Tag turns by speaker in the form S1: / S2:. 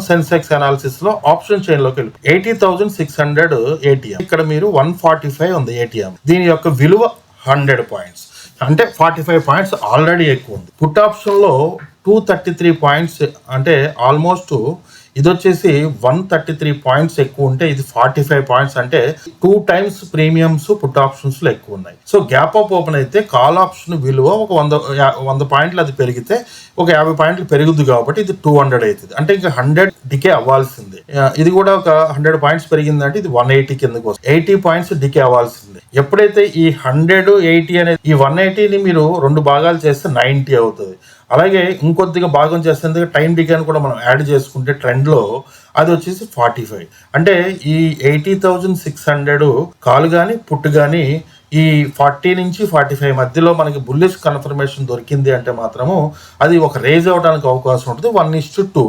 S1: Sensex అనాలిసిస్లో option చైన్లోకి వెళ్ళి eighty thousand six hundred ATM ఇక్కడ మీరు వన్ ఫార్టీ ఫైవ్ ఉంది ఏటీఎం దీని యొక్క విలువ హండ్రెడ్ పాయింట్స్ అంటే ఫార్టీ ఫైవ్ పాయింట్స్ ఆల్రెడీ ఎక్కువ ఉంది. పుట్ ఆప్షన్లో టూ థర్టీ త్రీ పాయింట్స్ అంటే ఆల్మోస్ట్ ఇది వచ్చేసి వన్ థర్టీ త్రీ పాయింట్స్ ఎక్కువ ఉంటే ఇది ఫార్టీ ఫైవ్ పాయింట్స్ అంటే టూ టైమ్స్ ప్రీమియమ్స్ పుట్ ఆప్షన్స్లో ఎక్కువ ఉన్నాయి సో గ్యాప్ అప్ ఓపెన్ అయితే కాల్ ఆప్షన్ విలువ ఒక వంద వంద పాయింట్లు అది పెరిగితే ఒక యాభై పాయింట్లు పెరుగుద్ది కాబట్టి ఇది టూ హండ్రెడ్ అవుతుంది. అంటే ఇంకా హండ్రెడ్ డికే అవ్వాల్సింది. ఇది కూడా ఒక హండ్రెడ్ పాయింట్స్ పెరిగిందంటే ఇది వన్ ఎయిటీ కిందకు వస్తుంది. ఎయిటీ పాయింట్స్ డికే అవ్వాల్సింది. ఎప్పుడైతే ఈ హండ్రెడ్ ఎయిటీ అనేది ఈ వన్ ఎయిటీని మీరు రెండు భాగాలు చేస్తే నైంటీ అవుతుంది. అలాగే ఇంకొద్దిగా భాగం చేస్తే టైం డికేన్ కూడా మనం యాడ్ చేసుకుంటే ట్రెండ్లో అది వచ్చేసి ఫార్టీ ఫైవ్ అంటే ఈ ఎయిటీ థౌజండ్ సిక్స్ హండ్రెడ్ కాలు కానీ పుట్టు కానీ ఈ ఫార్టీ నుంచి ఫార్టీ ఫైవ్ మధ్యలో మనకి బుల్లిష్ కన్ఫర్మేషన్ దొరికింది అంటే మాత్రము అది ఒక రేజ్ అవడానికి అవకాశం ఉంటుంది. One is to two